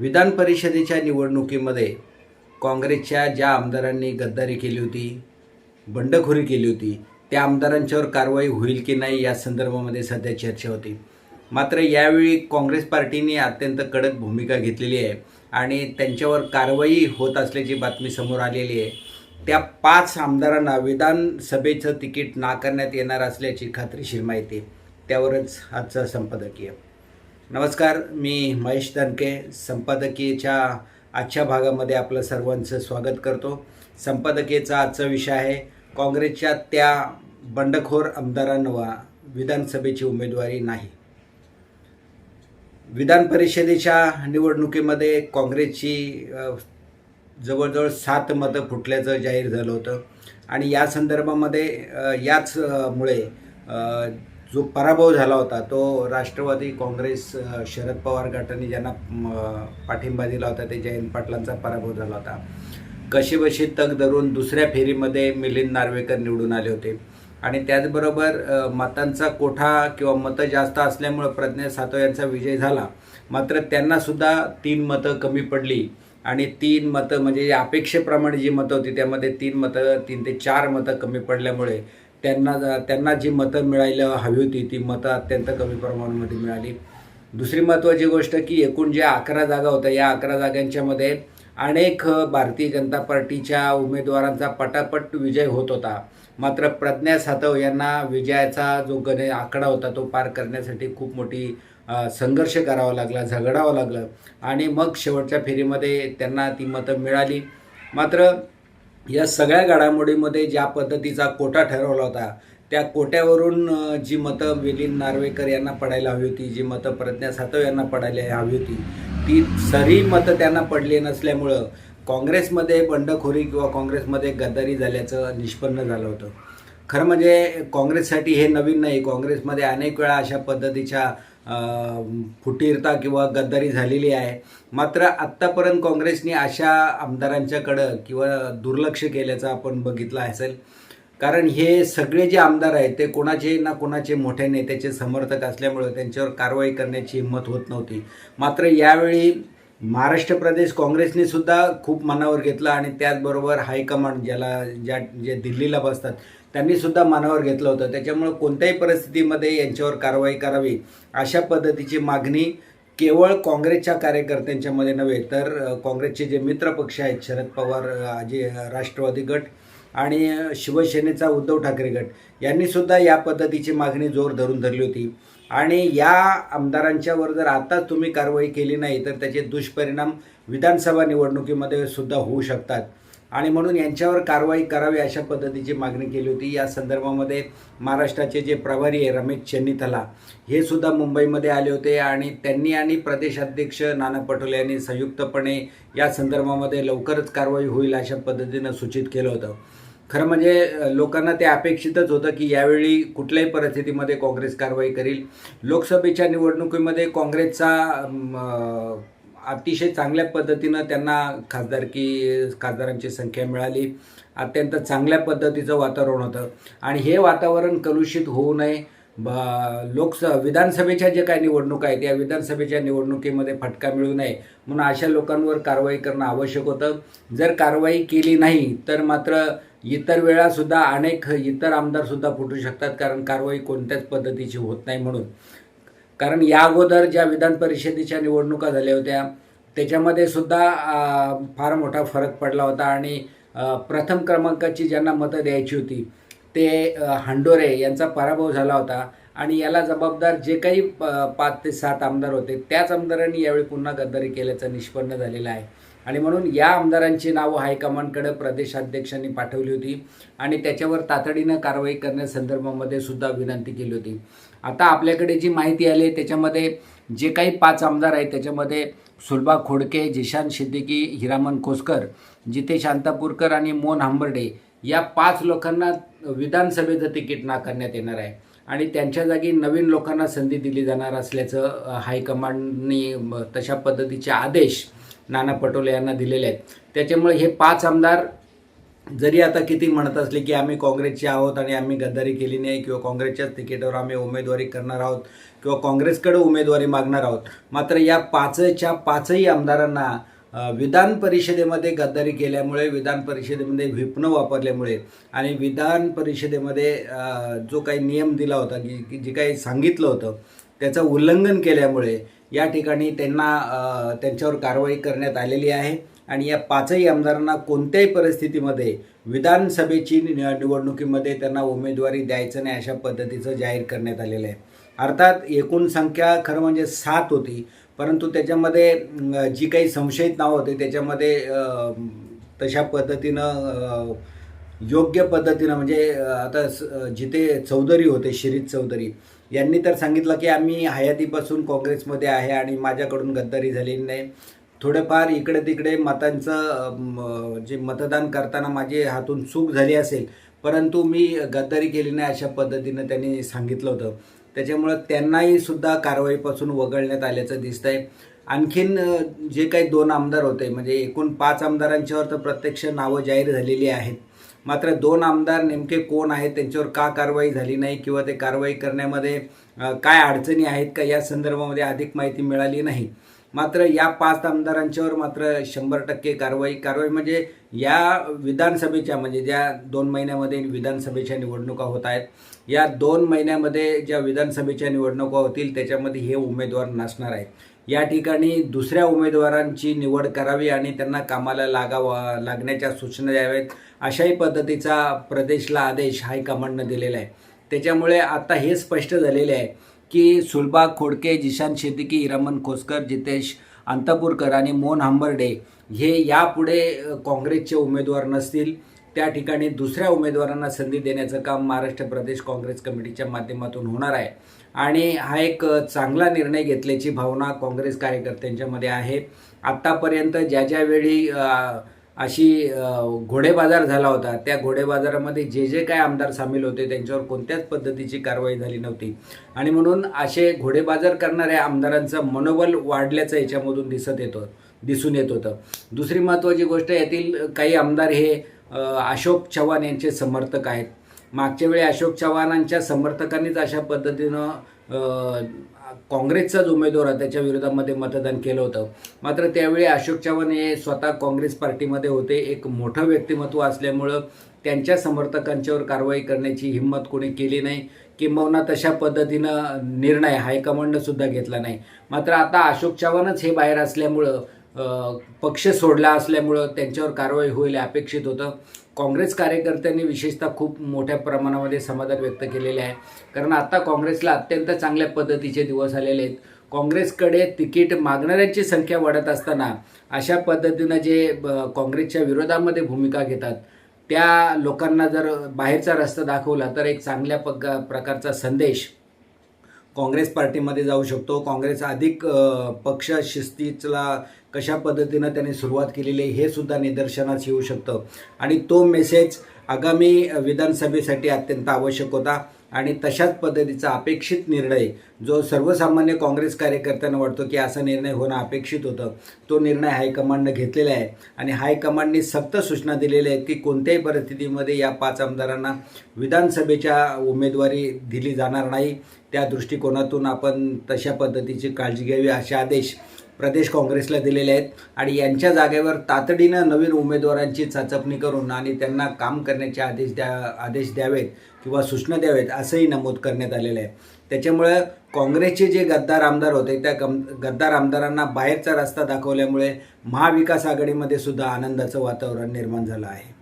विधान परिषदेच्या निवडणुकीमध्ये काँग्रेसच्या ज्या आमदारांनी गद्दारी केली होती बंडखोरी केली होती त्या आमदारांच्यावर कारवाई होईल की नाही या संदर्भामध्ये सध्या चर्चा होती मात्र यावेळी काँग्रेस पार्टीने अत्यंत कडक भूमिका घेतलेली आहे आणि त्यांच्यावर कारवाई होत असल्याची बातमी समोर आलेली आहे त्या पाच आमदारांना विधानसभेचं तिकीट नाकारण्यात येणार असल्याची खात्रीशीर माहिती आहे. त्यावरच आजचा संपादकीय नमस्कार मी महेश दनके संपादकीयच्या आजच्या भागामध्ये आपलं सर्वांचं स्वागत करतो. संपादकीयचा आजचा विषय आहे काँग्रेसच्या त्या बंडखोर आमदारांना विधानसभेची उमेदवारी नाही. विधान परिषदेच्या निवडणुकीमध्ये काँग्रेसची जवळजवळ सात मतं फुटल्याचं जाहीर झालं होतं. आणि या संदर्भामध्ये याचमुळे जो पराभव झाला होता तो राष्ट्रवादी काँग्रेस शरद पवार गटाने ज्यांना पाठिंबा दिला होता ते जयंत पाटलांचा पराभव झाला होता. कशीबशी तग धरून दुसऱ्या फेरीमध्ये मिलिंद नार्वेकर निवडून आले होते. आणि त्याचबरोबर मतांचा कोठा किंवा मतं जास्त असल्यामुळं प्रज्ञा सातव यांचा विजय झाला. मात्र त्यांनासुद्धा तीन मतं कमी पडली. आणि तीन मतं म्हणजे अपेक्षेप्रमाणे जी मतं होती त्यामध्ये तीन मतं तीन ते चार मतं कमी पडल्यामुळे त्यांना त्यांना जी मतं मिळायला हवी होती ती मतं अत्यंत कमी प्रमाणामध्ये मिळाली. दुसरी महत्त्वाची गोष्ट की एकूण ज्या अकरा जागा होत्या या अकरा जागांच्यामध्ये अनेक भारतीय जनता पार्टीच्या उमेदवारांचा पटापट विजय होत होता. मात्र प्रज्ञा सातव यांना विजयाचा जो गणे आकडा होता तो पार करण्यासाठी खूप मोठी संघर्ष करावा लागला झगडावं लागलं. आणि मग शेवटच्या फेरीमध्ये त्यांना ती मतं मिळाली. मात्र या सगळ्या घडामोडीमध्ये ज्या पद्धतीचा कोटा ठरवला होता त्या कोट्यावरून जी मतं मिलिंद नार्वेकर यांना पडायला हवी होती जी मतं प्रज्ञा सातव यांना पडायला हवी होती ती सरी मतं त्यांना पडली नसल्यामुळं काँग्रेसमध्ये बंडखोरी किंवा काँग्रेसमध्ये गद्दारी झाल्याचं निष्पन्न झालं होतं. खरं म्हणजे काँग्रेससाठी हे नवीन नाही. काँग्रेसमध्ये अनेक वेळा अशा पद्धतीच्या फुटीरता किंवा गद्दारी झालेली आहे. मात्र आत्तापर्यंत काँग्रेसने अशा आमदारांच्याकडं किंवा दुर्लक्ष केल्याचं आपण बघितलं असेल. कारण हे सगळे जे आमदार आहेत ते कोणाचे ना कोणाचे मोठ्या नेत्याचे समर्थक असल्यामुळं त्यांच्यावर कारवाई करण्याची हिंमत होत नव्हती. मात्र यावेळी महाराष्ट्र प्रदेश काँग्रेसने सुद्धा खूप मनावर घेतलं आणि त्याचबरोबर हायकमांड ज्याला ज्या जे दिल्लीला बसतात त्यांनी सुद्धा मनावर घेतलं होतं. त्याच्यामुळं कोणत्याही परिस्थितीमध्ये यांच्यावर कारवाई करावी अशा पद्धतीची मागणी केवळ काँग्रेसच्या कार्यकर्त्यांच्यामध्ये नव्हे तर काँग्रेसचे जे मित्रपक्ष आहेत शरद पवार जे राष्ट्रवादी गट आणि शिवसेनेचा उद्धव ठाकरे गट यांनीसुद्धा या पद्धतीची मागणी जोर धरून धरली होती. आणि या आमदारांच्यावर जर आताच तुम्ही कारवाई केली नाही तर त्याचे दुष्परिणाम विधानसभा निवडणुकीमध्ये सुद्धा होऊ शकतात. आणि म्हणून यांच्यावर कारवाई करावी अशा पद्धतीची मागणी केली होती. या संदर्भामध्ये महाराष्ट्राचे जे प्रभारी आहे रमेश चेन्नीथला हे सुद्धा मुंबईमध्ये आले होते आणि त्यांनी आणि प्रदेशाध्यक्ष नाना पटोले यांनी संयुक्तपणे या संदर्भामध्ये लवकरच कारवाई होईल अशा पद्धतीनं सूचित केलं होतं. खरं म्हणजे लोकांना ते अपेक्षितच होतं की यावेळी कुठल्याही परिस्थितीमध्ये काँग्रेस कारवाई करील. लोकसभेच्या निवडणुकीमध्ये काँग्रेसचा अतिशय चांगल्या पद्धतीनं त्यांना खासदारकी खासदारांची संख्या मिळाली. अत्यंत चांगल्या पद्धतीचं वातावरण होतं. आणि हे वातावरण कलुषित होऊ नये. ब लोकस विधानसभेच्या जे काही निवडणुका आहेत या विधानसभेच्या निवडणुकीमध्ये फटका मिळू नये म्हणून अशा लोकांवर कारवाई करणं आवश्यक होतं. जर कारवाई केली नाही तर मात्र इतर वेळासुद्धा अनेक इतर आमदारसुद्धा फुटू शकतात कारण कारवाई कोणत्याच पद्धतीची होत नाही म्हणून. कारण या अगोदर ज्या विधान परिषदेच्या निवडणुका झाल्या होत्या त्याच्यामध्ये सुद्धा फार मोठा फरक पडला होता आणि प्रथम क्रमांकाची ज्यांना मतं द्यायची होती ते हांडोरे हंडोरे यांचा पराभव झाला होता आणि याला जबाबदार जे काही प- पाच ते सात आमदार होते त्याच आमदारांनी यावेळी पुन्हा गद्दारी केल्याचं निष्पन्न झालेलं आहे. आणि म्हणून या आमदारांची नावं हायकमांडकडे प्रदेशाध्यक्षांनी पाठवली होती आणि त्याच्यावर तातडीनं कारवाई करण्यासंदर्भामध्ये सुद्धा विनंती केली होती. आता आपल्याकडे जी माहिती आली आहे त्याच्यामध्ये जे काही पाच आमदार आहेत त्याच्यामध्ये सुलभा खोडके जिशान सिद्दीकी हिरामन खोसकर जितेश शांतापूरकर आणि मोहन हांबर्डे या पाच लोकांना विधानसभेचं तिकीट नाकारण्यात येणार आहे. आणि त्यांच्या जागी नवीन लोकांना संधी दिली जाणार असल्याचं हायकमांडनी तशा पद्धतीचे आदेश नाना पटोले यांना दिलेले आहेत. त्याच्यामुळे हे पाच आमदार जरी आता किती म्हणत असले की आम्ही काँग्रेसचे आहोत आणि आम्ही गद्दारी केली नाही किंवा काँग्रेसच्याच तिकीटावर आम्ही उमेदवारी करणार आहोत किंवा काँग्रेसकडे उमेदवारी मागणार आहोत मात्र या पाचच्या पाचही आमदारांना विधान परिषदेमध्ये गद्दारी केल्यामुळे विधान परिषदेमध्ये व्हिपनं वापरल्यामुळे आणि विधान परिषदेमध्ये जो काही नियम दिला होता की जे काही सांगितलं होतं त्याचं उल्लंघन केल्यामुळे या ठिकाणी त्यांना त्यांच्यावर कारवाई करण्यात आलेली आहे. आणि या पाचही आमदारांना कोणत्याही परिस्थितीमध्ये विधानसभेची निवडणुकीमध्ये त्यांना उमेदवारी द्यायचं नाही अशा पद्धतीचं जाहीर करण्यात आलेलं आहे. अर्थात एकूण संख्या खरं म्हणजे सात होती परंतु त्याच्यामध्ये जी काही संशयित नावं होते त्याच्यामध्ये तशा पद्धतीनं योग्य पद्धतीनं म्हणजे आता स- जिथे चौधरी होते शिरीत चौधरी यांनी तर सांगितलं की आम्ही हयातीपासून काँग्रेसमध्ये आहे आणि माझ्याकडून गद्दारी झालेली नाही. थोडंफार इकडे तिकडे मतांचं जे मतदान करताना माझी हातून चूक झाली असेल परंतु मी गद्दारी केली नाही अशा पद्धतीनं त्यांनी सांगितलं होतं. त्याच्यामुळं त्यांनाही सुद्धा कारवाईपासून वगळण्यात आल्याचं दिसतंय. आणखीन जे काही दोन आमदार होते म्हणजे एकूण पाच आमदारांच्यावर तर प्रत्यक्ष नावं जाहीर झालेली आहेत. मात्र दोन आमदार नेमके कोण आहेत त्यांच्यावर का कारवाई झाली नाही किंवा ते कारवाई करण्यामध्ये काय अडचणी आहेत का या संदर्भामध्ये अधिक माहिती मिळाली नाही. मात्र या पाच आमदारांच्यावर मात्र शंभर टक्के कारवाई कारवाई म्हणजे या विधानसभेच्या म्हणजे ज्या दोन महिन्यामध्ये विधानसभेच्या निवडणुका होत आहेत या दोन महिन्यामध्ये ज्या विधानसभेच्या निवडणुका होतील त्याच्यामध्ये हे उमेदवार नसणार आहेत. या ठिकाणी दुसऱ्या उमेदवारांची निवड करावी आणि त्यांना कामाला लागावा लागण्याच्या सूचना द्याव्यात अशाही पद्धतीचा प्रदेशला आदेश हायकमांडनं दिलेला आहे. त्याच्यामुळे आता हे स्पष्ट झालेले आहे की सुलभा खोडके जिशान शेतिकी हिरामन खोसकर जितेश अंतपूरकर आणि मोहन हंबर्डे हे यापुढे काँग्रेसचे उमेदवार नसतील. त्या ठिकाणी दुसऱ्या उमेदवारांना संधी देण्याचं काम महाराष्ट्र प्रदेश काँग्रेस कमिटीच्या माध्यमातून होणार आहे. आणि हा एक चांगला निर्णय घेतल्याची भावना काँग्रेस कार्यकर्त्यांच्यामध्ये आहे. आत्तापर्यंत ज्या ज्यावेळी अशी घोडेबाजार झाला होता. त्या घोडेबाजारामध्ये जे जे काय आमदार सामील होते त्यांच्यावर कोणत्याच पद्धतीची कारवाई झाली नव्हती. आणि म्हणून असे घोडेबाजार करणाऱ्या आमदारांचं मनोबल वाढल्याचं याच्यामधून दिसत येतं दिसून येत होतं. दुसरी महत्त्वाची गोष्ट यातील काही आमदार हे अशोक चव्हाण यांचे समर्थक आहेत. मागच्या वेळी अशोक चव्हाणांच्या समर्थकांनीच अशा पद्धतीनं काँग्रेसचाच उमेदवार आहे त्याच्या विरोधामध्ये मतदान केलं होतं. मात्र त्यावेळी अशोक चव्हाण हे स्वतः काँग्रेस पार्टीमध्ये होते. एक मोठं व्यक्तिमत्व असल्यामुळं त्यांच्या समर्थकांच्यावर कारवाई करण्याची हिंमत कोणी केली नाही. किंबहुना तशा पद्धतीनं निर्णय हायकमांडसुद्धा घेतला नाही. मात्र आता अशोक चव्हाणच हे बाहेर असल्यामुळं पक्ष सोडला असल्यामुळं त्यांच्यावर कारवाई होईल अपेक्षित होतं. काँग्रेस कार्यकर्त्यांनी विशेषतः खूप मोठ्या प्रमाणामध्ये समाधान व्यक्त केलेले आहे. कारण आता काँग्रेसला अत्यंत चांगल्या पद्धतीचे दिवस आलेले आहेत. काँग्रेसकडे तिकीट मागणाऱ्यांची संख्या वाढत असताना अशा पद्धतीनं जे ब- काँग्रेसच्या विरोधामध्ये भूमिका घेतात त्या लोकांना जर बाहेरचा रस्ता दाखवला तर एक चांगल्या पग प्रकारचा संदेश काँग्रेस पार्टीमध्ये जाऊ शकतो. काँग्रेस अधिक पक्ष शिस्तीला कशा पद्धतीनं त्यांनी सुरुवात केलेली आहे हे सुद्धा निदर्शनास येऊ शकतं. आणि तो मेसेज आगामी विधानसभेसाठी अत्यंत आवश्यक होता. आणि तशाच पद्धतीचा अपेक्षित निर्णय जो सर्वसामान्य काँग्रेस कार्यकर्त्यांना वाटतो की असा निर्णय होणं अपेक्षित होतं तो निर्णय हायकमांडनं घेतलेला आहे. आणि हायकमांडनी सक्त सूचना दिलेल्या आहेत की कोणत्याही परिस्थितीमध्ये या पाच आमदारांना विधानसभेच्या उमेदवारी दिली जाणार नाही. त्या दृष्टिकोनातून आपण तशा पद्धतीची काळजी घ्यावी असे आदेश प्रदेश काँग्रेसला दिलेले आहेत. आणि यांच्या जागेवर तातडीनं नवीन उमेदवारांची चाचपणी करून आणि त्यांना काम करण्याचे आदेश द्या आदेश द्यावेत किंवा सूचना द्यावेत असंही नमूद करण्यात आलेलं आहे. त्याच्यामुळं काँग्रेसचे जे गद्दार आमदार होते त्या गम गद्दार आमदारांना बाहेरचा रस्ता दाखवल्यामुळे महाविकास आघाडीमध्ये सुद्धा आनंदाचं वातावरण निर्माण झालं आहे.